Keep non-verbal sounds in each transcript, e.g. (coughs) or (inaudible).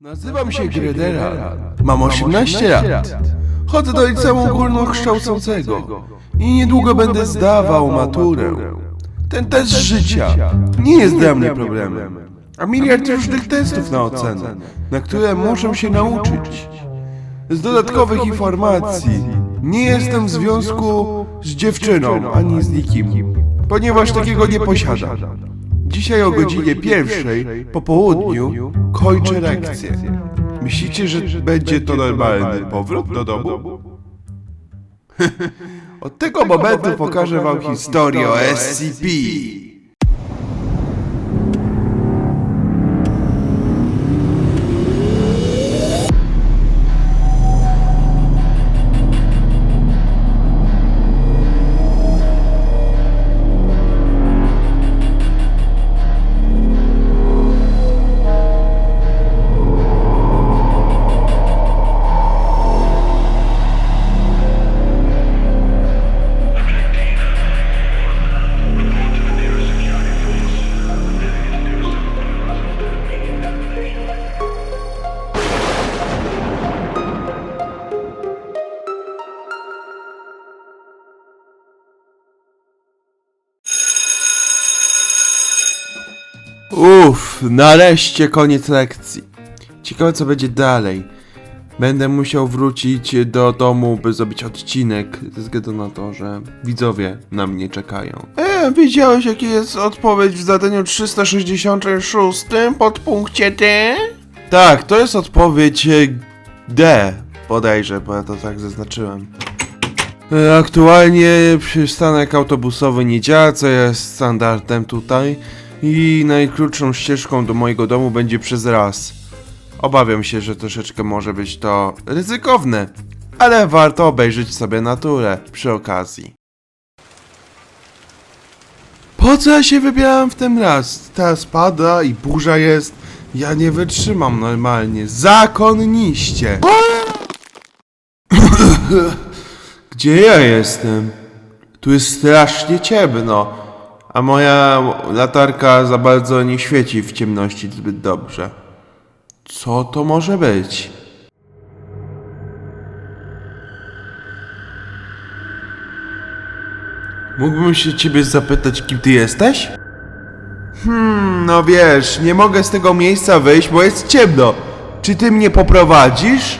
Nazywam się Gredera. Mam 18 lat. Chodzę do liceum ogólnokształcącego. i niedługo będę zdawał maturę. Ten test życia nie jest dla mnie problemem, a miliard różnych testów na ocenę, na które muszę się nauczyć. Z dodatkowych informacji. nie jestem w związku z dziewczyną ani z nikim, ponieważ takiego nie posiadam. Dzisiaj o godzinie pierwszej po południu kończę lekcję. Myślicie, że będzie to normalny powrót do domu? (laughs) Od tego momentu pokażę wam historię o SCP. Uff, nareszcie koniec lekcji. Ciekawe co będzie dalej. Będę musiał wrócić do domu, by zrobić odcinek, ze względu na to, że widzowie na mnie czekają. E, wiedziałeś jaka jest odpowiedź w zadaniu 366 podpunkcie D? Tak, to jest odpowiedź e, D, bodajże, bo ja to tak zaznaczyłem. E, Aktualnie przystanek autobusowy nie działa, co jest standardem tutaj. I najkrótszą ścieżką do mojego domu będzie przez raz. Obawiam się, że troszeczkę może być to ryzykowne, ale warto obejrzeć sobie naturę przy okazji. Po co ja się wybieram w ten raz? Teraz pada i burza jest. Ja nie wytrzymam normalnie. Zakonniście! (coughs) Gdzie ja jestem? Tu jest strasznie ciemno, a moja latarka za bardzo nie świeci w ciemności zbyt dobrze. Co to może być? Mógłbym się ciebie zapytać, kim ty jesteś? Hmm, no wiesz, nie mogę z tego miejsca wyjść, bo jest ciemno. Czy ty mnie poprowadzisz?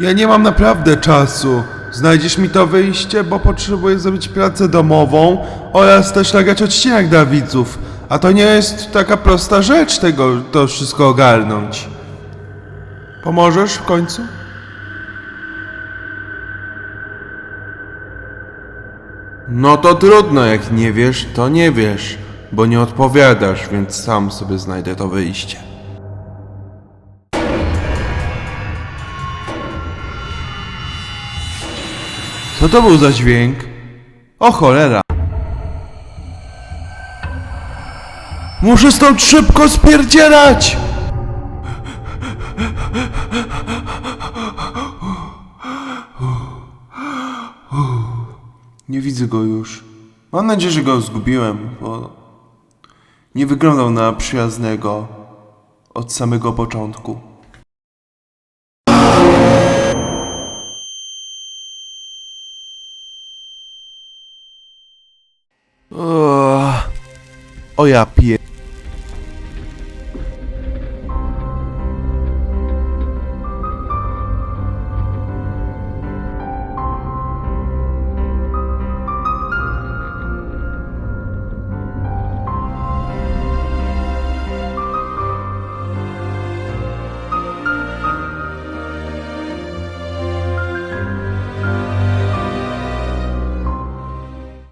Ja nie mam naprawdę czasu. Znajdziesz mi to wyjście, bo potrzebuję zrobić pracę domową oraz też nagrać odcinek dla widzów. A to nie jest taka prosta rzecz tego, to wszystko ogarnąć. Pomożesz w końcu? No to trudno, jak nie wiesz, to nie wiesz, bo nie odpowiadasz, więc sam sobie znajdę to wyjście. Co to był za dźwięk? O cholera! Muszę stąd szybko spierdzielać! Nie widzę go już. Mam nadzieję, że go zgubiłem, bo nie wyglądał na przyjaznego od samego początku. O ja pie...